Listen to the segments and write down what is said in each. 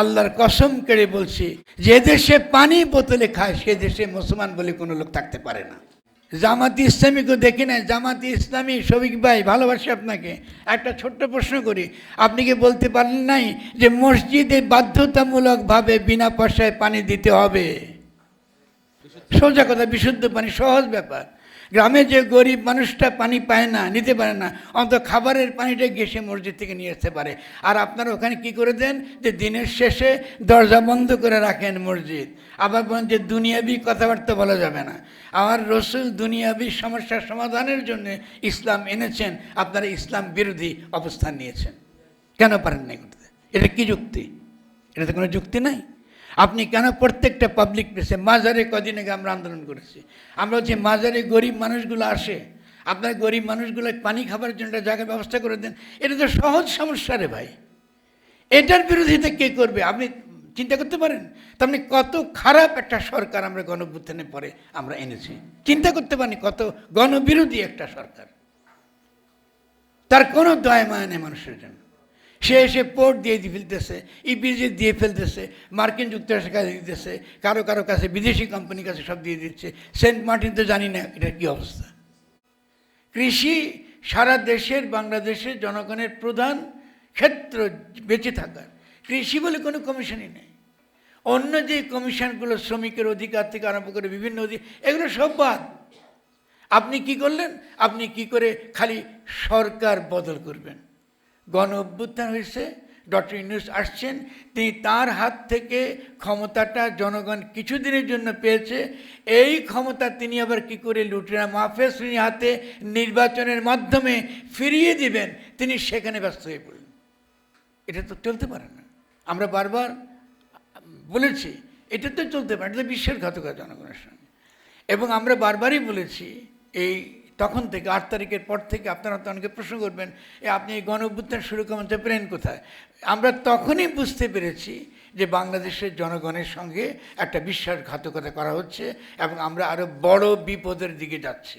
আল্লাহর কসম কেড়ে বলছি, যে দেশে পানি বোতলে খায়, সে দেশে মুসলমান বলে কোনো লোক থাকতে পারে না। জামাতি ইসলামীকে দেখি না জামাতি ইসলামী শফিক ভাই, ভালোবাসি আপনাকে। একটা ছোট্ট প্রশ্ন করি, আপনি কি বলতে পারেন নাই যে মসজিদে বাধ্যতামূলকভাবে বিনা পয়সায় পানি দিতে হবে? সোজা কথা, বিশুদ্ধ পানি, সহজ ব্যাপার। গ্রামে যে গরিব মানুষটা পানি পায় না, নিতে পারে না, অন্তত খাবারের পানিটা গেসে মসজিদ থেকে নিয়ে আসতে পারে। আর আপনারা ওখানে কি করে দেন? যে দিনের শেষে দরজা বন্ধ করে রাখেন মসজিদ। আবার বলেন যে দুনিয়াবি কথাবার্তা বলা যাবে না। আমার রসুল দুনিয়াবি সমস্যার সমাধানের জন্য ইসলাম এনেছেন, আপনারা ইসলাম বিরোধী অবস্থান নিয়েছেন। কেন পারেন না করতে এটা কি যুক্তি? এটাতে কোনো যুক্তি নাই? আপনি কেন প্রত্যেকটা পাবলিক প্লেসে মাজারে কদিন আগে আমরা আন্দোলন করেছি। আমরা হচ্ছে মাজারে গরিব মানুষগুলো আসে। আপনার গরিব মানুষগুলো পানি খাবার জন্য জায়গার ব্যবস্থা করে দেন। এটা তো সহজ সমস্যা রে ভাই। এটার বিরোধিতা কে করবে? আপনি চিন্তা করতে পারেন? তার মানে কত খারাপ একটা সরকার আমরা গণভ্যুত্থানে পরে আমরা এনেছি। চিন্তা করতে পারি কত গণবিরোধী একটা সরকার। তার কোনো দয়া মায়া নেই মানুষের জন্য। সে এসে পোর্ট দিয়ে দিয়ে ফেলতেছে ইপিজি দিয়ে ফেলতেছে, মার্কিন যুক্তরাষ্ট্রের কাছে দিতেছে, কারও কারও কাছে, বিদেশি কোম্পানির কাছে সব দিয়ে দিচ্ছে। সেন্ট মার্টিন তো জানি না এটা কী অবস্থা। কৃষি সারা দেশের, বাংলাদেশের জনগণের প্রধান ক্ষেত্র বেঁচে থাকার। কৃষি বলে কোনো কমিশনই নেই। অন্য যে কমিশনগুলো শ্রমিকের অধিকার থেকে আরম্ভ করে বিভিন্ন অধিকার এগুলো সব বাদ। আপনি কি করলেন? আপনি কি করে খালি সরকার বদল করবেন? গণ অভ্যুত্থান হয়েছে, ডক্টর ইউনুস আসছেন, তিনি তার হাত থেকে ক্ষমতাটা জনগণ কিছুদিনের জন্য পেয়েছে। এই ক্ষমতা তিনি আবার কি করে লুটেরা শ্রেণির হাতে নির্বাচনের মাধ্যমে ফিরিয়ে দিবেন, তিনি সেখানে ব্যস্ত হয়ে পড়লেন। এটা তো চলতে পারে না। আমরা বারবার বলেছি, এটা তো চলতে পারে এটা তো বিশ্বাসঘাতকতা জনগণের সঙ্গে। এবং আমরা বারবারই বলেছি, এই তখন থেকে, আট তারিখের পর থেকে আপনারা তো অনেকে প্রশ্ন করবেন, এ আপনি এই গণ অভ্যুত্থান শুরু করতে পারেন কোথায়? আমরা তখনই বুঝতে পেরেছি যে বাংলাদেশের জনগণের সঙ্গে একটা বিশ্বাসঘাতকতা করা হচ্ছে এবং আমরা আরও বড় বিপদের দিকে যাচ্ছি।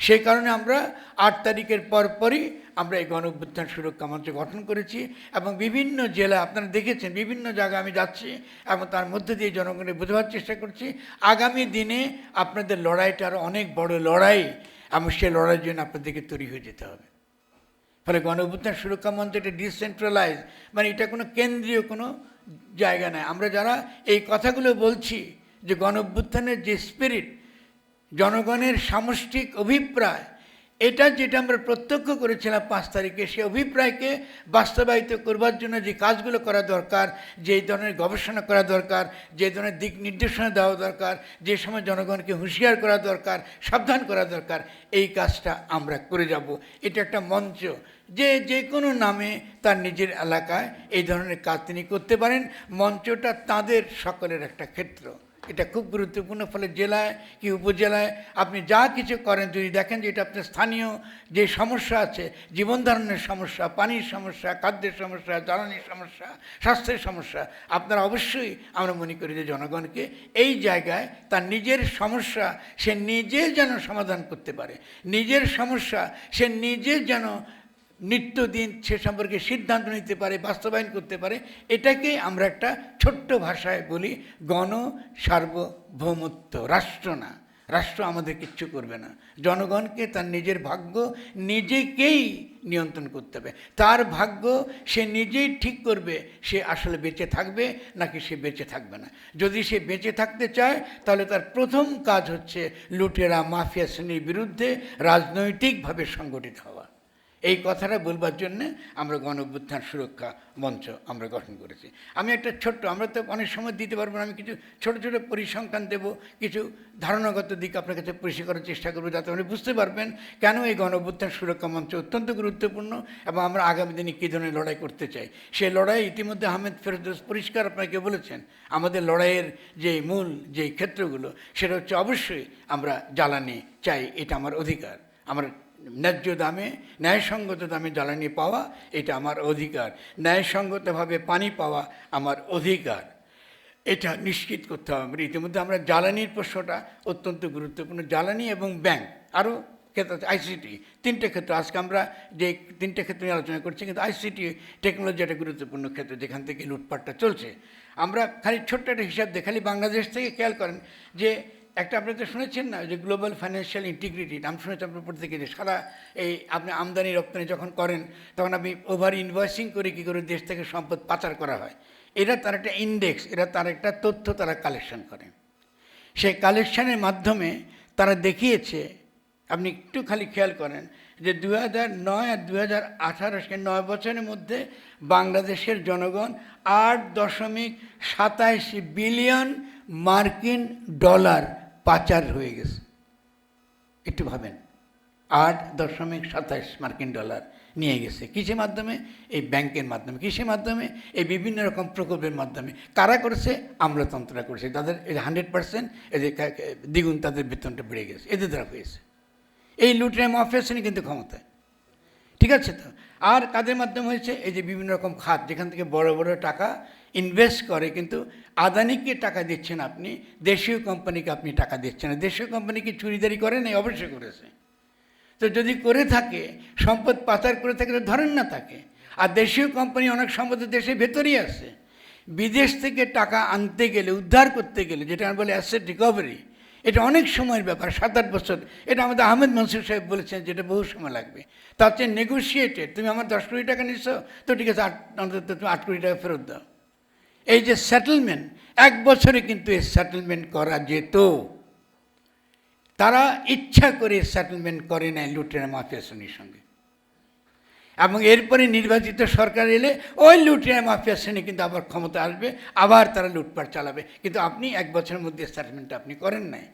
সেই কারণে আমরা আট তারিখের পরপরই আমরা এই গণ অভ্যুত্থান সুরক্ষা মঞ্চ গঠন করেছি এবং বিভিন্ন জেলা আপনারা দেখেছেন, বিভিন্ন জায়গায় আমি যাচ্ছি এবং তার মধ্যে দিয়ে জনগণের বোঝাবার চেষ্টা করছি। আগামী দিনে আপনাদের লড়াইটা আরও অনেক বড় লড়াই এবং সেই লড়াইয়ের জন্য আপনাদেরকে তৈরি হয়ে যেতে হবে। ফলে গণ অভ্যুত্থান সুরক্ষা মঞ্চ এটা ডিসেন্ট্রালাইজ মানে এটা কোনো কেন্দ্রীয় কোনো জায়গা নয়। আমরা যারা এই কথাগুলো বলছি যে গণ অভ্যুত্থানের যে স্পিরিট জনগণের সামষ্টিক অভিপ্রায় এটা যেটা আমরা প্রত্যক্ষ করেছিলাম পাঁচ তারিখে সেই অভিপ্রায়কে বাস্তবায়িত করবার জন্য যে কাজগুলো করা দরকার, যে ধরনের গবেষণা করা দরকার, যে ধরনের দিক নির্দেশনা দেওয়া দরকার, যে সময় জনগণকে হুঁশিয়ার করা দরকার, সাবধান করা দরকার, এই কাজটা আমরা করে যাব। এটা একটা মঞ্চ। যে যে কোনো নামে তার নিজের এলাকায় এই ধরনের কাজ তিনি করতে পারেন। মঞ্চটা তাদের সকলের একটা ক্ষেত্র। এটা খুব গুরুত্বপূর্ণ, ফলে জেলায় কি উপজেলায় আপনি যা কিছু করেন, যদি দেখেন যে এটা আপনার স্থানীয় যে সমস্যা আছে, জীবন ধারণের সমস্যা, পানির সমস্যা, খাদ্যের সমস্যা, জ্বালানির সমস্যা, স্বাস্থ্যের সমস্যা, আপনারা অবশ্যই আমরা মনে করি যে জনগণকে এই জায়গায় তার নিজের সমস্যা সে নিজে যেন সমাধান করতে পারে। নিজের সমস্যা সে নিজে যেন নিত্যদিন সে সম্পর্কে সিদ্ধান্ত নিতে পারে, বাস্তবায়ন করতে পারে, এটাকে আমরা একটা ছোট্ট ভাষায় বলি গণ সার্বভৌমত্ব, রাষ্ট্র না। রাষ্ট্র আমাদের কিচ্ছু করবে না। জনগণকে তার নিজের ভাগ্য নিজেকেই নিয়ন্ত্রণ করতে হবে। তার ভাগ্য সে নিজেই ঠিক করবে, সে আসলে বেঁচে থাকবে নাকি সে বেঁচে থাকবে না। যদি সে বেঁচে থাকতে চায়, তাহলে তার প্রথম কাজ হচ্ছে লুটেরা, মাফিয়া শ্রেণির বিরুদ্ধে রাজনৈতিকভাবে সংগঠিত হওয়া। এই কথাটা বলবার জন্যে আমরা গণ অভ্যুত্থান সুরক্ষা মঞ্চ আমরা গঠন করেছি। আমি একটা ছোট্ট, আমরা তো অনেক সময় দিতে পারব না, আমি কিছু ছোট ছোট পরিসংখ্যান দেব, কিছু ধারণাগত দিক আপনার কাছে পরিষ্কার করার চেষ্টা করব যাতে আপনি বুঝতে পারবেন কেন এই গণ অভ্যুত্থান সুরক্ষা মঞ্চ অত্যন্ত গুরুত্বপূর্ণ এবং আমরা আগামী দিনে কী ধরনের লড়াই করতে চাই। সেই লড়াই ইতিমধ্যে আহমেদ ফেরদোস পরিষ্কার আপনাকে বলেছেন, আমাদের লড়াইয়ের যে মূল, যে ক্ষেত্রগুলো, সেটা হচ্ছে অবশ্যই আমরা জ্বালানি চাই, এটা আমার অধিকার, আমার ন্যায্য দামে ন্যায়সঙ্গত দামে জ্বালানি পাওয়া, এটা আমার অধিকার। ন্যায়সঙ্গতভাবে পানি পাওয়া আমার অধিকার। এটা নিশ্চিত করতে হবে। আমরা ইতিমধ্যে আমরা জ্বালানির প্রশ্নটা অত্যন্ত গুরুত্বপূর্ণ। জ্বালানি এবং ব্যাংক, আরও ক্ষেত্র আইসিটি তিনটে ক্ষেত্র। আজকে আমরা যে তিনটে ক্ষেত্র নিয়ে আলোচনা করছি, কিন্তু আইসিটি টেকনোলজি একটা গুরুত্বপূর্ণ ক্ষেত্র, যেখান থেকে লুটপাটটা চলছে। আমরা খালি ছোট্ট একটা হিসাব দিয়ে খালি বাংলাদেশ থেকে খেয়াল করেন যে একটা আপনি তো শুনেছেন না যে গ্লোবাল ফাইন্যান্সিয়াল ইন্টিগ্রিটি নাম শুনেছেন আপনার প্রত্যেকে যে সারা এই আপনি আমদানি রপ্তানি যখন করেন, তখন আপনি ওভার ইনভয়েসিং করে কী করে দেশ থেকে সম্পদ পাচার করা হয়? এটা তার একটা ইন্ডেক্স এটা তার একটা তথ্য তারা কালেকশন করে সেই কালেকশনের মাধ্যমে তারা দেখিয়েছে, আপনি একটু খালি খেয়াল করেন, যে দু হাজার নয় আর দু হাজার আঠারো সে নয় বছরের মধ্যে বাংলাদেশের জনগণ আট দশমিক সাতাইশ বিলিয়ন মার্কিন ডলার পাচার হয়ে গেছে। একটু ভাবেন। আট দশমিক সাতাইশ মার্কিন ডলার নিয়ে গেছে। কিসের মাধ্যমে? এই ব্যাংকের মাধ্যমে। কিসের মাধ্যমে? এই বিভিন্ন রকম প্রকল্পের মাধ্যমে। কারা করেছে? আমলাতন্ত্ররা করেছে। তাদের এই হান্ড্রেড পার্সেন্ট এদের দ্বিগুণ তাদের বেতনটা বেড়ে গেছে। এদের দ্বারা হয়েছে। এই লুটের মাফিয়া শ্রেণি কিন্তু ক্ষমতায় ঠিক আছে তো? আর কাদের মাধ্যমে হয়েছে? এই যে বিভিন্ন রকম খাত, যেখান থেকে বড় বড় টাকা ইনভেস্ট করে, কিন্তু আদানিকে টাকা দিচ্ছেন আপনি? দেশীয় কোম্পানিকে আপনি টাকা দিচ্ছেন না। দেশীয় কোম্পানি কি চুরিদারি করে নাই? অবশ্যই করেছে। তো যদি করে থাকে, সম্পদ পাচার করে থাকে, তো ধরেন না তাকে। আর দেশীয় কোম্পানি অনেক সম্পদ দেশের ভেতরেই আছে। বিদেশ থেকে টাকা আনতে গেলে, উদ্ধার করতে গেলে, যেটা আমরা বলি অ্যাসেট রিকভারি এটা অনেক সময়ের ব্যাপার সাত আট বছর। এটা আমাদের আহমেদ মনসুর সাহেব বলেছেন যেটা বহু সময় লাগবে। তার চেয়ে নেগোসিয়েটেড তুমি আমার দশ কোটি টাকা নিচ্ছ তো ঠিক আছে, আট অন্তত তুমি আট কোটি টাকা ফেরত দাও। এই যে সেটেলমেন্ট এক বছরে কিন্তু এই সেটেলমেন্ট করা যেত। তারা ইচ্ছা করে সেটেলমেন্ট করে নেয় লুটেরা মাফিয়া শ্রেণির সঙ্গে। এবং এরপরে নির্বাচিত সরকার এলে ওই লুটেরা মাফিয়া শ্রেণি কিন্তু আবার ক্ষমতা আসবে, আবার তারা লুটপাট চালাবে। কিন্তু আপনি এক বছরের মধ্যে সেটেলমেন্ট আপনি করেন নাই।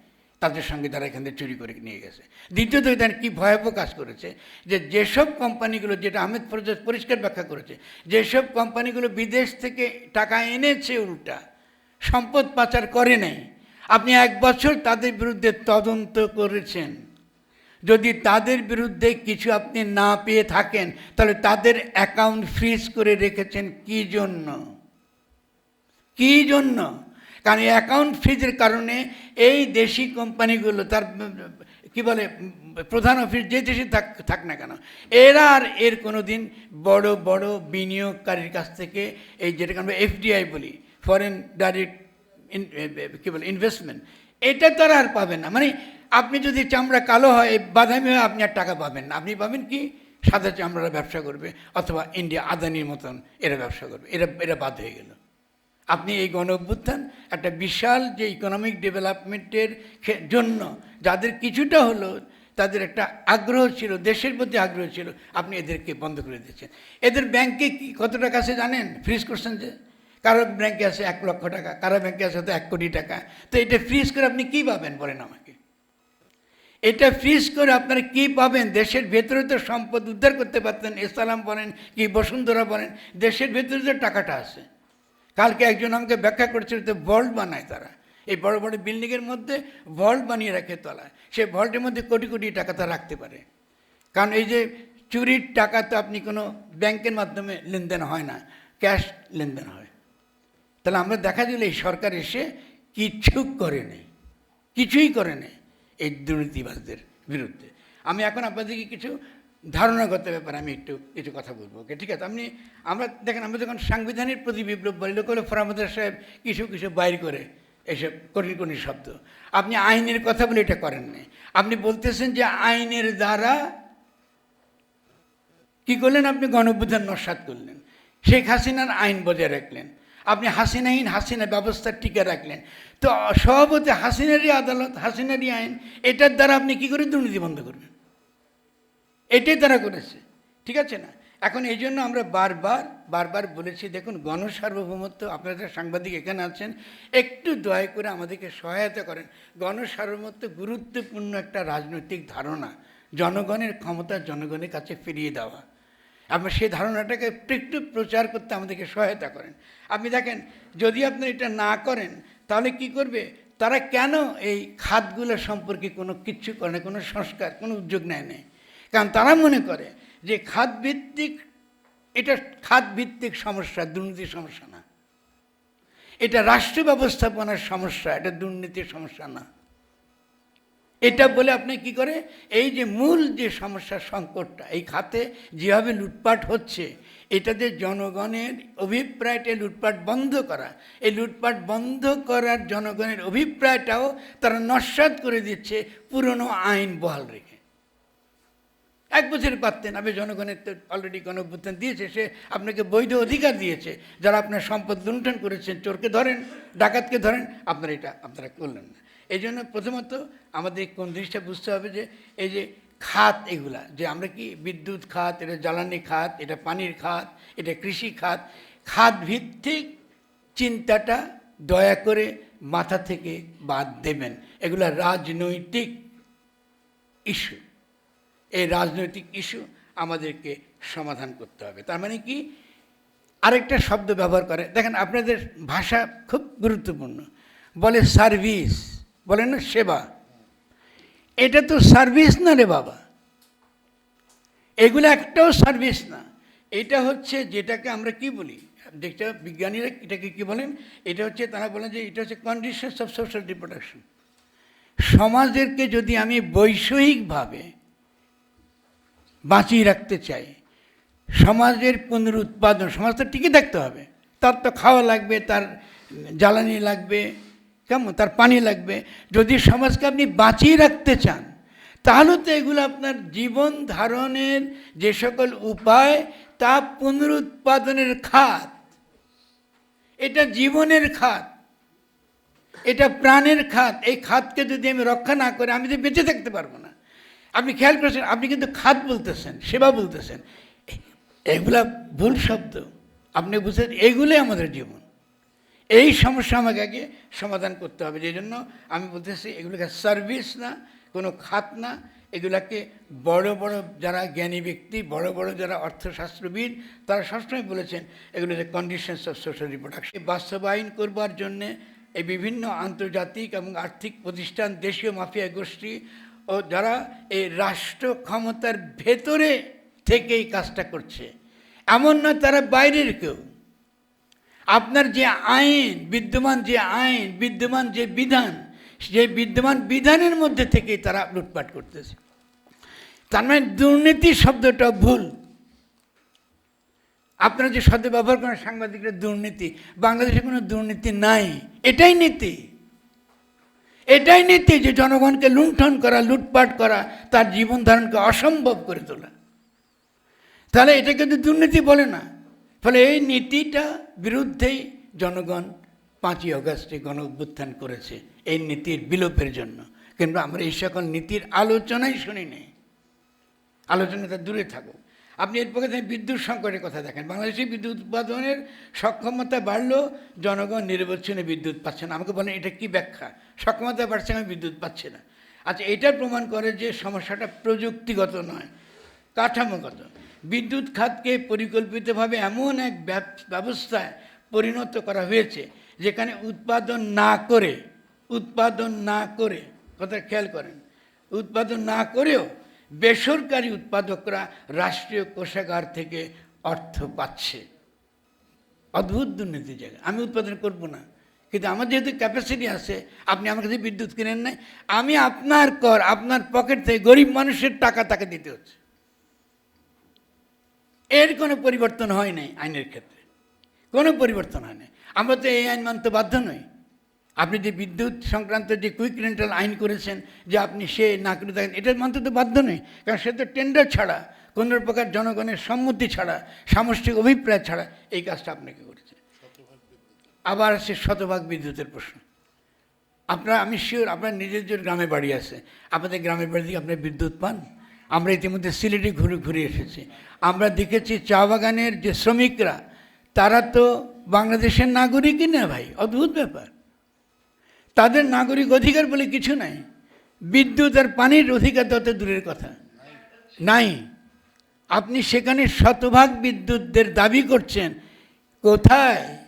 তাদের সঙ্গে তারা এখান থেকে চুরি করে নিয়ে গেছে। দ্বিতীয়ত তারা কী ভয়াবহ কাজ করেছে যে যেসব কোম্পানিগুলো, যেটা আহমেদ ফরজাদ পরিষ্কার ব্যাখ্যা করেছে, যেসব কোম্পানিগুলো বিদেশ থেকে টাকা এনেছে উল্টা, সম্পদ পাচার করে নাই, আপনি এক বছর তাদের বিরুদ্ধে তদন্ত করেছেন। যদি তাদের বিরুদ্ধে কিছু আপনি না পেয়ে থাকেন, তাহলে তাদের অ্যাকাউন্ট ফ্রিজ করে রেখেছেন কি জন্য? কি জন্য? কারণ অ্যাকাউন্ট ফ্রিজের কারণে এই দেশি কোম্পানিগুলো তার, কি বলে, প্রধান অফিস যে দেশে থাক থাক না কেন, এরা আর এর কোনো দিন বড় বড় বিনিয়োগকারীর কাছ থেকে এই যেটাকে আমরা এফডিআই বলি ফরেন ডাইরেক্ট কী বলে ইনভেস্টমেন্ট এটা তারা আর পাবেন না। মানে আপনি যদি চামড়া কালো হয় বাদামি হয় আপনি আর টাকা পাবেন না। আপনি পাবেন কি? সাদা চামড়ারা ব্যবসা করবে, অথবা ইন্ডিয়া আদানির মতন এরা ব্যবসা করবে, এরা এরা বাদ হয়ে গেল। আপনি এই গণ অভ্যুত্থান একটা বিশাল যে ইকোনমিক ডেভেলপমেন্টের জন্য যাদের কিছুটা হলো, তাদের একটা আগ্রহ ছিল, দেশের প্রতি আগ্রহ ছিল, আপনি এদেরকে বন্ধ করে দিয়েছেন। এদের ব্যাংকে কি কত টাকা আছে জানেন? ফ্রিজ করছেন যে। কারও ব্যাংকে আছে এক লক্ষ টাকা, কারও ব্যাংকে আছে হয়তো এক কোটি টাকা। তো এটা ফ্রিজ করে আপনি কী পাবেন বলেন আমাকে? এটা ফ্রিজ করে আপনারা কী পাবেন? দেশের ভেতরে তো সম্পদ উদ্ধার করতে পারতেন ইসলাম বলেন কি বসুন্ধরা বলেন, দেশের ভেতরে তো টাকাটা আছে। কালকে একজন আমাকে ব্যাখ্যা করেছিল তো ভল্ট বানায় তারা। এই বড় বড় বিল্ডিংয়ের মধ্যে ভল্ট বানিয়ে রাখে তলায় সেই ভল্টের মধ্যে কোটি কোটি টাকা তারা রাখতে পারে। কারণ এই যে চুরির টাকা তো আপনি কোনো ব্যাংকের মাধ্যমে লেনদেন হয় না, ক্যাশ লেনদেন হয়। তাহলে আমরা দেখা দিল এই সরকার এসে কিছু করে নেই, কিছুই করে নেই এই দুর্নীতিবাজদের বিরুদ্ধে। আমি এখন আপনাদেরকে কিছু ধারণাগত ব্যাপারে, আমি একটু কিছু কথা বলব ওকে ঠিক আছে? আপনি, আমরা দেখেন, আমরা যখন সাংবিধানিক প্রতি বিপ্লব বলি, লোক ফরামদার সাহেব কিছু কিছু বাইর করে এসব কঠিন কঠিন শব্দ। আপনি আইনের কথা বলে এটা করেন নাই। আপনি বলতেছেন যে আইনের দ্বারা কি করলেন আপনি? গণঅভ্যুত্থান নস্বাত করলেন। শেখ হাসিনার আইন বজায় রাখলেন। আপনি হাসিনাহীন হাসিনা ব্যবস্থা টিকে রাখলেন। তো সভাপতি হাসিনারই আদালত, হাসিনারই আইন, এটার দ্বারা আপনি কি করে দুর্নীতি বন্ধ করবেন? এটাই তারা করেছে। ঠিক আছে না? এখন এই জন্য আমরা বারবার বারবার বলেছি, দেখুন, গণসার্বভৌমত্ব, আপনারা সাংবাদিক এখানে আছেন, একটু দয়া করে আমাদেরকে সহায়তা করেন। গণসার্বভৌমত্ব গুরুত্বপূর্ণ একটা রাজনৈতিক ধারণা, জনগণের ক্ষমতা জনগণের কাছে ফিরিয়ে দেওয়া। আমরা সেই ধারণাটাকে একটু প্রচার করতে আমাদেরকে সহায়তা করেন। আপনি দেখেন, যদি আপনি এটা না করেন, তাহলে কি করবে? তারা কেন এই খাতগুলো সম্পর্কে কোনো কিচ্ছু করে না, কোনো সংস্কার, কোনো উদ্যোগ নেয় নেই? কারণ তারা মনে করে যে খাতভিত্তিক, এটা খাতভিত্তিক সমস্যা, দুর্নীতির সমস্যা না। এটা রাষ্ট্র ব্যবস্থাপনার সমস্যা, এটা দুর্নীতির সমস্যা না। এটা বলে আপনি কি করে? এই যে মূল যে সমস্যার সংকটটা, এই খাতে যেভাবে লুটপাট হচ্ছে এটাতে জনগণের অভিপ্রায়টা লুটপাট বন্ধ করা, এই লুটপাট বন্ধ করার জনগণের অভিপ্রায়টাও তারা নস্বাত করে দিচ্ছে, পুরনো আইন বহাল রেখে। এক বছর পারতেন আপনি জনগণের তো অলরেডি গণঅভ্যুত্থান দিয়েছে, সে আপনাকে বৈধ অধিকার দিয়েছে। যারা আপনার সম্পদ লুণ্ঠন করেছেন, চোরকে ধরেন, ডাকাতকে ধরেন, আপনারা এটা, আপনারা করলেন না। এই জন্য প্রথমত আমাদের কোন জিনিসটা বুঝতে হবে যে, এই যে খাত এগুলা, যে আমরা কি বিদ্যুৎ খাত, এটা জ্বালানি খাত, এটা পানির খাত, এটা কৃষি খাত খাত ভিত্তিক চিন্তাটা দয়া করে মাথা থেকে বাদ দেবেন। এগুলা রাজনৈতিক ইস্যু। এই রাজনৈতিক ইস্যু আমাদেরকে সমাধান করতে হবে। তার মানে কি? আরেকটা শব্দ ব্যবহার করে, দেখেন আপনাদের ভাষা খুব গুরুত্বপূর্ণ। বলে সার্ভিস বলেন না সেবা। এটা তো সার্ভিস না রে বাবা? এগুলো একটাও সার্ভিস না। এটা হচ্ছে যেটাকে আমরা কি বলি? যেটা বিজ্ঞানীরা এটাকে কি বলেন? এটা হচ্ছে তারা বলেন যে এটা হচ্ছে কন্ডিশনস অফ সোশ্যাল রিপ্রোডাকশন সমাজেরকে যদি আমি বৈষয়িকভাবে বাঁচিয়ে রাখতে চাই। সমাজের পুনরুৎপাদন সমাজ তো টিকে থাকতে হবে। তার তো খাওয়া লাগবে, তার জ্বালানি লাগবে, কেমন? তার পানি লাগবে। যদি সমাজকে আপনি বাঁচিয়ে রাখতে চান, তাহলে তো এগুলো আপনার জীবন ধারণের যে সকল উপায়, তা পুনরুৎপাদনের খাত। এটা জীবনের খাত। এটা প্রাণের খাত। এই খাতকে যদি আমি রক্ষা না করে, আমি তো বেঁচে থাকতে পারব না। আপনি খেয়াল করেছেন, আপনি কিন্তু খাত বলতেছেন, সেবা বলতেছেন। এগুলা ভুল শব্দ। আপনি বুঝছেন, এগুলোই আমাদের জীবন। এই সমস্যা আমাকে আগে সমাধান করতে হবে, যে জন্য আমি বলতেছি, এগুলোকে সার্ভিস না, কোনো খাত না। এগুলাকে বড় বড় যারা জ্ঞানী ব্যক্তি, বড় বড় যারা অর্থশাস্ত্রবিদ, তারা সবসময় বলেছেন, এগুলো যে কন্ডিশনস অফ সোশ্যাল রিপ্রোডাকশন বাস্তবায়ন করবার জন্যে এই বিভিন্ন আন্তর্জাতিক এবং আর্থিক প্রতিষ্ঠান, দেশীয় মাফিয়া গোষ্ঠী ও যারা এই রাষ্ট্র ক্ষমতার ভেতরে থেকে এই কাজটা করছে, এমন নয় তারা বাইরের কেউ। আপনার যে আইন, বিদ্যমান যে আইন, বিদ্যমান যে বিধান যে বিদ্যমান বিধানের মধ্যে থেকেই তারা লুটপাট করতেছে। তার মানে দুর্নীতি শব্দটা ভুল। আপনারা যে শব্দ ব্যবহার করেন সাংবাদিকরা, দুর্নীতি, বাংলাদেশে কোনো দুর্নীতি নাই। এটাই নীতি। এটাই নীতি যে জনগণকে লুণ্ঠন করা, লুটপাট করা, তার জীবন ধারণকে অসম্ভব করে তোলা। তাহলে এটা কিন্তু দুর্নীতি বলে না। ফলে এই নীতিটা বিরুদ্ধেই জনগণ পাঁচই অগস্টে গণ অভ্যুত্থান করেছে এই নীতির বিলোপের জন্য। কিন্তু আমরা এই সকল নীতির আলোচনাই শুনি নেই। আলোচনাটা দূরে থাকুক। আপনি এর পক্ষে বিদ্যুৎ সংকটের কথা দেখেন। বাংলাদেশে বিদ্যুৎ উৎপাদনের সক্ষমতা বাড়লেও জনগণ নির্বাচনে বিদ্যুৎ পাচ্ছে না। আমাকে বলেন, এটা কি ব্যাখ্যা? সক্ষমতা বাড়ছে আমি বিদ্যুৎ পাচ্ছে না। আচ্ছা এটা প্রমাণ করে যে সমস্যাটা প্রযুক্তিগত নয়, কাঠামোগত। বিদ্যুৎ খাতকে পরিকল্পিতভাবে এমন এক ব্যবস্থায় পরিণত করা হয়েছে, যেখানে উৎপাদন না করে, উৎপাদন না করে কথা খেয়াল করেন, উৎপাদন না করেও বেসরকারি উৎপাদকরা রাষ্ট্রীয় কোষাগার থেকে অর্থ পাচ্ছে। অদ্ভুত দুর্নীতি জায়গা। আমি উৎপাদন করব না। কিন্তু আমার যেহেতু ক্যাপাসিটি আছে, আপনি আমার কাছে বিদ্যুৎ কিনেন নাই, আমি আপনার কর, আপনার পকেট থেকে গরিব মানুষের টাকা তাকে দিতে হচ্ছে। এর কোনো পরিবর্তন হয় নাই আইনের ক্ষেত্রে। কোনো পরিবর্তন হয় নাই। আমরা তো এই আইন মানতে বাধ্য নই। আপনি যে বিদ্যুৎ সংক্রান্ত যে কুইক রেন্টাল আইন করেছেন, যে আপনি সে না করে থাকেন, এটা মানতে তো বাধ্য নেই কারণ সে তো টেন্ডার ছাড়া, কোনো প্রকার জনগণের সম্মতি ছাড়া, সামষ্টিক অভিপ্রায় ছাড়া এই কাজটা আপনাকে করেছে। আবার আছে শতভাগ বিদ্যুতের প্রশ্ন। আপনার, আমি শিওর আপনার নিজের যে গ্রামে বাড়ি আছে, আপনাদের গ্রামের বাড়ি থেকে আপনি বিদ্যুৎ পান। আমরা ইতিমধ্যে সিলেটে ঘুরে ঘুরে এসেছি। আমরা দেখেছি চা বাগানের যে শ্রমিকরা, তারা তো বাংলাদেশের নাগরিকই না ভাই, অদ্ভুত ব্যাপার। তাদের নাগরিক অধিকার বলে কিছু নাই। বিদ্যুৎ আর পানির অধিকার তত দূরের কথা। নাই। আপনি সেখানে শতভাগ বিদ্যুৎদের দাবি করছেন। কোথায়?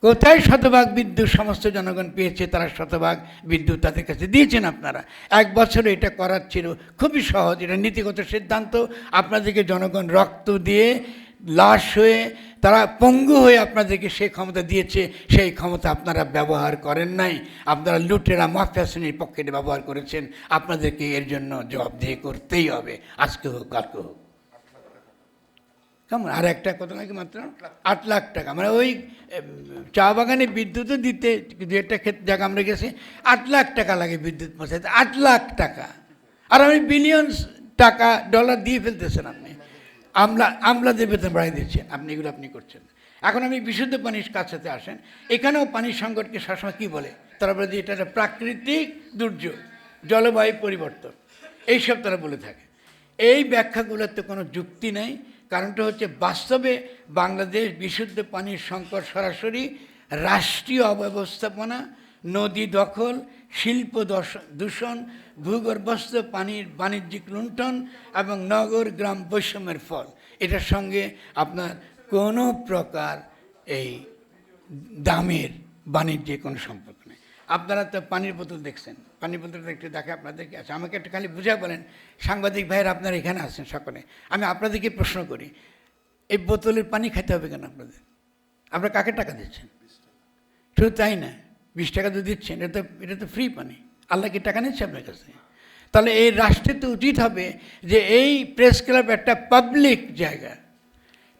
কোথায় শতভাগ বিদ্যুৎ? সমস্ত জনগণ পেয়েছে, তারা শতভাগ বিদ্যুৎ তাদের কাছে দিয়েছেন আপনারা। এক বছরে এটা করার ছিল। খুবই সহজ। এটা নীতিগত সিদ্ধান্ত। আপনাদেরকে জনগণ রক্ত দিয়ে লাশ হয়ে তারা পঙ্গু হয়ে আপনাদেরকে সেই ক্ষমতা দিয়েছে, সেই ক্ষমতা আপনারা ব্যবহার করেন নাই। আপনারা লুটেরা, মাফিয়া শ্রেণির পক্ষে ব্যবহার করেছেন। আপনাদেরকে এর জন্য জবাবদিহি করতেই হবে। আজকে হোক, কালকে হোক। কেমন? আর একটা কত নাকি মাত্র? আট লাখ টাকা। মানে ওই চা বাগানে বিদ্যুৎও দিতে, দু একটা ক্ষেত্রে জায়গা আমরা গেছি, আট লাখ টাকা লাগে বিদ্যুৎ পৌঁছাতে। আট লাখ টাকা। আর আমি বিলিয়ন টাকা ডলার দিয়ে ফেলতেছেন আপনি। আমলা, আমলাদের বেতন বাড়িয়ে দিচ্ছেন আপনি এগুলো আপনি করছেন। এখন আমি বিশুদ্ধ পানির কাছাতে আসেন, এখানেও পানির সংকটকে সবসময় কী বলে? তারা বলে যে এটা একটা প্রাকৃতিক দুর্যোগ, জলবায়ু পরিবর্তন। এইসব তারা বলে থাকে। এই ব্যাখ্যাগুলোতে কোনো যুক্তি নেই। কারণটা হচ্ছে বাস্তবে বাংলাদেশ বিশুদ্ধ পানির সংকট সরাসরি রাষ্ট্রীয় অব্যবস্থাপনা, নদী দখল শিল্প দূষণ, ভূগর্ভস্থ পানির বাণিজ্যিক লুণ্ঠন এবং নগর গ্রাম বৈষম্যের ফল। এটার সঙ্গে আপনার কোনো প্রকার এই দামের বাণিজ্যে কোনো সম্পর্ক নেই। আপনারা তো পানির বোতল দেখছেন। পানির বোতলটা একটু দেখে আপনাদেরকে আছে। আমাকে একটু খালি বুঝা বলেন, সাংবাদিক ভাইয়ের আপনারা এখানে আছেন সকলে। আমি আপনাদেরকে প্রশ্ন করি, এই বোতলের পানি খেতে হবে কেন আপনাদের? আপনারা কাকে টাকা দিচ্ছেন? শুধু তাই না? বিশ টাকা তো দিচ্ছেন, এটা তো এটা তো ফ্রি পানি আল্লাহ কি টাকা নিচ্ছে আপনার কাছে? তাহলে এই রাষ্ট্রের তো উচিত হবে যে এই প্রেস ক্লাব একটা পাবলিক জায়গা।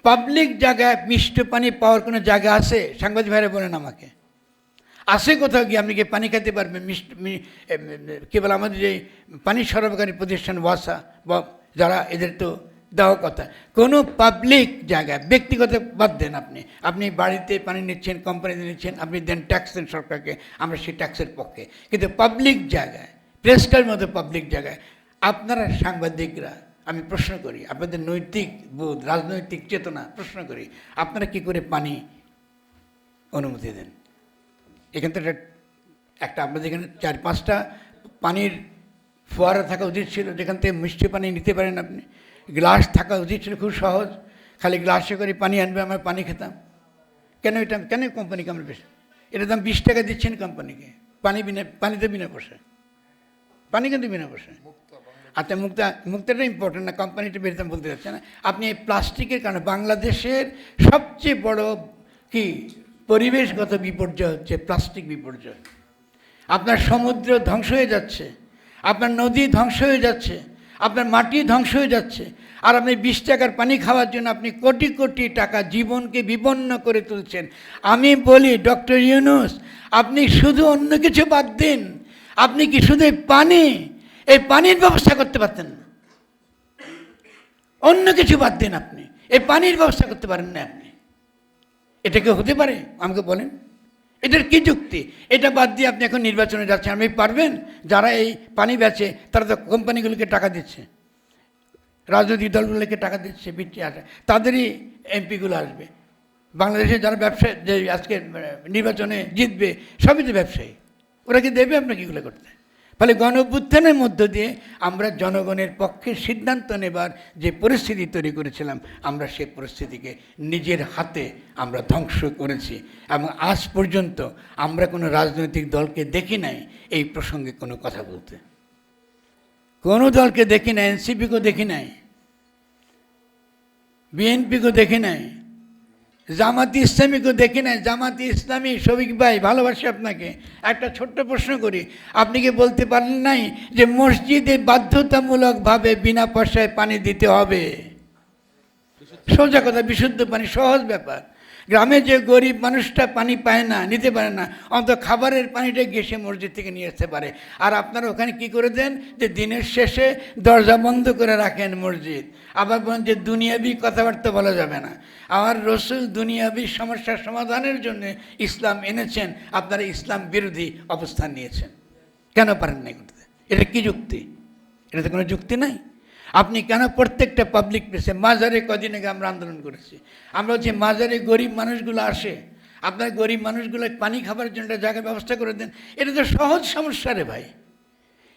পাবলিক জায়গায় মিষ্টি পানি পাওয়ার কোনো জায়গা আছে? সাংবাদিক ভাইরা বলেন আমাকে। আছে কোথাও গিয়ে আপনি কি পানি খেতে পারবেন? মিষ্টি, মি- এ- এ- কি বলে আমাদের যে পানি সরবরাহকারী প্রতিষ্ঠান ওয়াসা, বা যারা এদের তো দেওয়া কথা। কোনো পাবলিক জায়গায়, ব্যক্তিগত বাদ দেন আপনি। আপনি বাড়িতে পানি নিচ্ছেন কোম্পানিতে নিচ্ছেন, আপনি দেন ট্যাক্স দেন সরকারকে, আমরা সেই ট্যাক্সের পক্ষে। কিন্তু পাবলিক জায়গায় প্রেসটার মতো পাবলিক জায়গায়, আপনারা সাংবাদিকরা, আমি প্রশ্ন করি, আপনাদের নৈতিক বোধ, রাজনৈতিক চেতনা, প্রশ্ন করি, আপনারা কি করে পানি অনুমতি দেন? এখান থেকে একটা আপনাদের এখানে চার পাঁচটা পানির ফোয়ারা থাকা উচিত ছিল, যেখান থেকে মিষ্টি পানি নিতে পারেন আপনি। গ্লাস থাকা উচিত ছিল খুব সহজ। খালি গ্লাসে করে পানি আনবে আমরা পানি খেতাম। কেন এটা কেন কোম্পানিকে আমরা বেশি এটা দাম বিশ টাকা দিচ্ছেন কোম্পানিকে পানি বিনা পানিতে বিনা পয়সা। পানি কিন্তু বিনা পয়সা। আচ্ছা মুক্তা মুক্তাটা ইম্পর্টেন্ট না কোম্পানিটা বেরোতাম বলতে যাচ্ছে না। আপনি এই প্লাস্টিকের কারণে বাংলাদেশের সবচেয়ে বড় কি পরিবেশগত বিপর্যয় হচ্ছে প্লাস্টিক বিপর্যয়। আপনার সমুদ্র ধ্বংস হয়ে যাচ্ছে আপনার নদী ধ্বংস হয়ে যাচ্ছে আপনার মাটি ধ্বংস হয়ে যাচ্ছে। আর আপনি বিশ টাকার পানি খাওয়ার জন্য আপনি কোটি কোটি টাকা জীবনকে বিপন্ন করে তুলছেন। আমি বলি, ডক্টর ইউনুস, আপনি শুধু অন্য কিছু বাদ দিন। আপনি কি শুধু পানি, এই পানির ব্যবস্থা করতে পারতেন না? অন্য কিছু বাদ দিন আপনি। এই পানির ব্যবস্থা করতে পারেন না আপনি। এটা কি হতে পারে? আমাকে বলেন। এটার কি যুক্তি? এটা বাদ দিয়ে আপনি এখন নির্বাচনে যাচ্ছেন। আপনি পারবেন? যারা এই পানি বেচে, তারা তো কোম্পানিগুলিকে টাকা দিচ্ছে। রাজনৈতিক দলগুলোকে টাকা দিচ্ছে বিটি আসে তাদেরই এমপিগুলো আসবে। বাংলাদেশে যারা ব্যবসায়ী, যে আজকে নির্বাচনে জিতবে, সবই তো ব্যবসায়ী। ওরা কি দেবে আপনাকে এগুলো করতে? ফলে গণ মধ্য দিয়ে আমরা জনগণের পক্ষে সিদ্ধান্ত নেবার যে পরিস্থিতি তৈরি করেছিলাম, আমরা সেই পরিস্থিতিকে নিজের হাতে আমরা ধ্বংস করেছি। এবং আজ পর্যন্ত আমরা কোনো রাজনৈতিক দলকে দেখি নাই এই প্রসঙ্গে কোনো কথা বলতে। কোনো দলকে দেখি নাই, এনসিপিকেও দেখি নাই, বিএনপিকেও দেখি নাই জামাতি ইসলামীকেও দেখি নাই। জামাতি ইসলামী, শফিক ভাই, ভালোবাসি আপনাকে। একটা ছোট্ট প্রশ্ন করি। আপনি কি বলতে পারেন নাই যে মসজিদে বাধ্যতামূলকভাবে বিনা পয়সায় পানি দিতে হবে? সোজা কথা, বিশুদ্ধ পানি, সহজ ব্যাপার। গ্রামে যে গরিব মানুষটা পানি পায় না, নিতে পারে না, অন্তত খাবারের পানিটা গিয়ে সে মসজিদ থেকে নিয়ে আসতে পারে। আর আপনারা ওখানে কি করে দেন? যে দিনের শেষে দরজা বন্ধ করে রাখেন মসজিদ। আবার বলেন যে দুনিয়াবি কথাবার্তা বলা যাবে না। আমার রসুল দুনিয়াবি সমস্যার সমাধানের জন্য ইসলাম এনেছেন, আপনারা ইসলাম বিরোধী অবস্থান নিয়েছেন। কেন পারেন না করতে এটা কি যুক্তি? এটাতে কোনো যুক্তি নাই? আপনি কেন প্রত্যেকটা পাবলিক প্লেসে মাজারে কদিন আগে আমরা আন্দোলন করেছি? আমরা হচ্ছে মাজারে গরিব মানুষগুলো আসে, আপনার গরিব মানুষগুলো পানি খাবার জন্য জায়গার ব্যবস্থা করে দেন। এটা তো সহজ সমস্যা রে ভাই।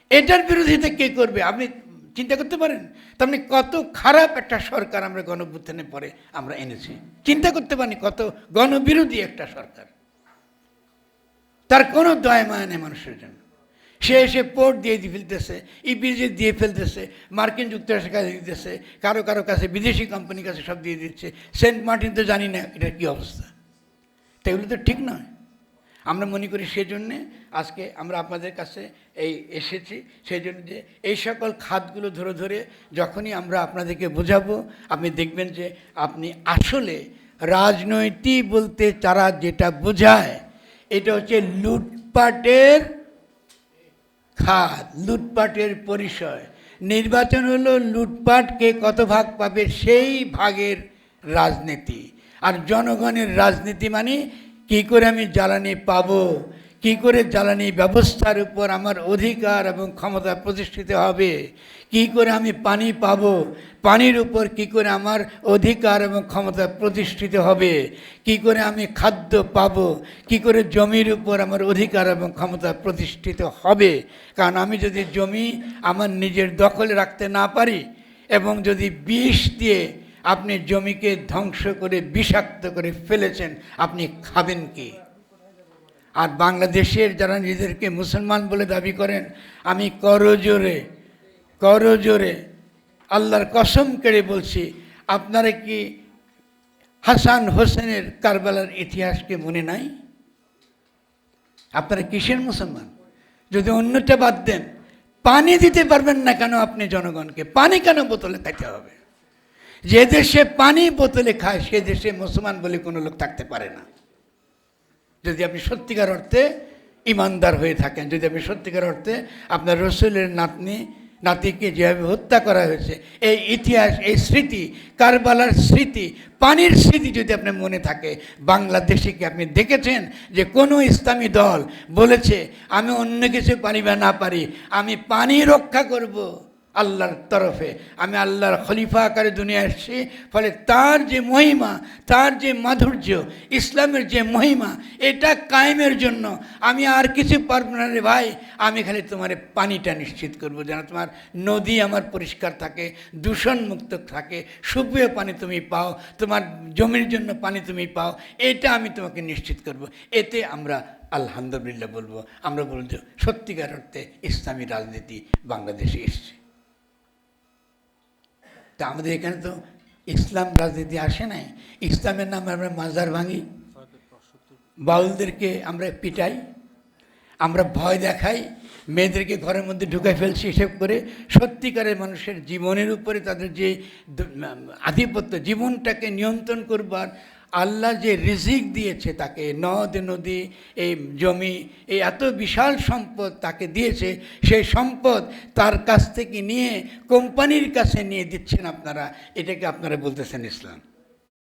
এটার বিরোধিতা কে করবে? আপনি চিন্তা করতে পারেন? তার মানে কত খারাপ একটা সরকার আমরা গণভ্যুত্থানের পরে আমরা এনেছি। চিন্তা করতে পারি কত গণবিরোধী একটা সরকার। তার কোনো দয়া মায়া নেই মানুষের জন্য। সে এসে পোর্ট দিয়ে দিয়ে ফেলতেছে ইপিজে দিয়ে ফেলতেছে, মার্কিন যুক্তরাষ্ট্রের কাছে দিতেছে, কারও কারও কাছে, বিদেশি কোম্পানির কাছে সব দিয়ে দিচ্ছে। সেন্ট মার্টিন তো জানি না এটার কী অবস্থা। তো এগুলো তো ঠিক নয়। আমরা মনে করি সেজন্যে আজকে আমরা আপনাদের কাছে এই এসেছি সেই জন্য যে এই সকল খাতগুলো ধরে ধরে যখনই আমরা আপনাদেরকে বোঝাবো, আপনি দেখবেন যে আপনি আসলে রাজনৈতিক বলতে তারা যেটা বোঝায়, এটা হচ্ছে লুটপাটের খাত লুটপাটের পরিচয়। নির্বাচন হলো লুটপাটকে কত ভাগ পাবে সেই ভাগের রাজনীতি। আর জনগণের রাজনীতি মানে কী করে আমি জ্বালানি পাবো? কি করে জ্বালানি ব্যবস্থার উপর আমার অধিকার এবং ক্ষমতা প্রতিষ্ঠিত হবে? কি করে আমি পানি পাব? পানির উপর কি করে আমার অধিকার এবং ক্ষমতা প্রতিষ্ঠিত হবে? কি করে আমি খাদ্য পাব? কি করে জমির উপর আমার অধিকার এবং ক্ষমতা প্রতিষ্ঠিত হবে? কারণ আমি যদি জমি আমার নিজের দখলে রাখতে না পারি এবং যদি বিষ দিয়ে আপনি জমিকে ধ্বংস করে বিষাক্ত করে ফেলেছেন, আপনি খাবেন কি? আর বাংলাদেশের যারা নিজেদেরকে মুসলমান বলে দাবি করেন, আমি করজোরে করজোরে আল্লাহর কসম কেড়ে বলছি, আপনারা কি হাসান হোসেনের কারবালার ইতিহাসকে মনে নাই? আপনারা কিসের মুসলমান? যদি অন্যটা বাদ দেন, পানি দিতে পারবেন না কেন আপনি জনগণকে? পানি কেন বোতলে খাইতে হবে? যে দেশে পানি বোতলে খায়, সে দেশে মুসলমান বলে কোনো লোক থাকতে পারে না। যদি আপনি সত্যিকার অর্থে ইমানদার হয়ে থাকেন, যদি আপনি সত্যিকার অর্থে আপনার রসুলের নাতনি, নাতিকে যেভাবে হত্যা করা হয়েছে, এই ইতিহাস, এই স্মৃতি, কারবালার স্মৃতি, পানির স্মৃতি যদি আপনার মনে থাকে, বাংলাদেশে কি আপনি দেখেছেন যে কোনো ইসলামী দল বলেছে, আমি অন্য কিছু পারি বা না পারি, আমি পানি রক্ষা করব আল্লাহর তরফে। আমি আল্লাহর খলিফা আকারে দুনিয়া এসেছি, ফলে তার যে মহিমা, তার যে মাধুর্য, ইসলামের যে মহিমা, এটা কায়েমের জন্য আমি আর কিছু পারব না রে ভাই। আমি খালি তোমার পানিটা নিশ্চিত করব যেন তোমার নদী আমার পরিষ্কার থাকে দূষণমুক্ত থাকে সুপেয় পানি তুমি পাও, তোমার জমির জন্য পানি তুমি পাও, এটা আমি তোমাকে নিশ্চিত করব। এতে আমরা আলহামদুলিল্লাহ বলব। আমরা বলব সত্যিকার অর্থে ইসলামী রাজনীতি বাংলাদেশে এসছে। তা আমাদের এখানে তো ইসলাম রাজনীতি আসে নাই। ইসলামের নামে আমরা মাজার ভাঙি। বাউলদেরকে আমরা পিটাই। আমরা ভয় দেখাই। মেয়েদেরকে ঘরের মধ্যে ঢুকে ফেলছি এসব করে। সত্যিকারের মানুষের জীবনের উপরে তাদের যে আধিপত্য, জীবনটাকে নিয়ন্ত্রণ করবার আল্লাহ যে রিজিক দিয়েছে তাকে, নদ নদী, এই জমি, এই এত বিশাল সম্পদ তাকে দিয়েছে, সেই সম্পদ তার কাছ থেকে নিয়ে, কোম্পানির কাছে নিয়ে দিচ্ছেন আপনারা। এটাকে আপনারা বলতেছেন ইসলাম।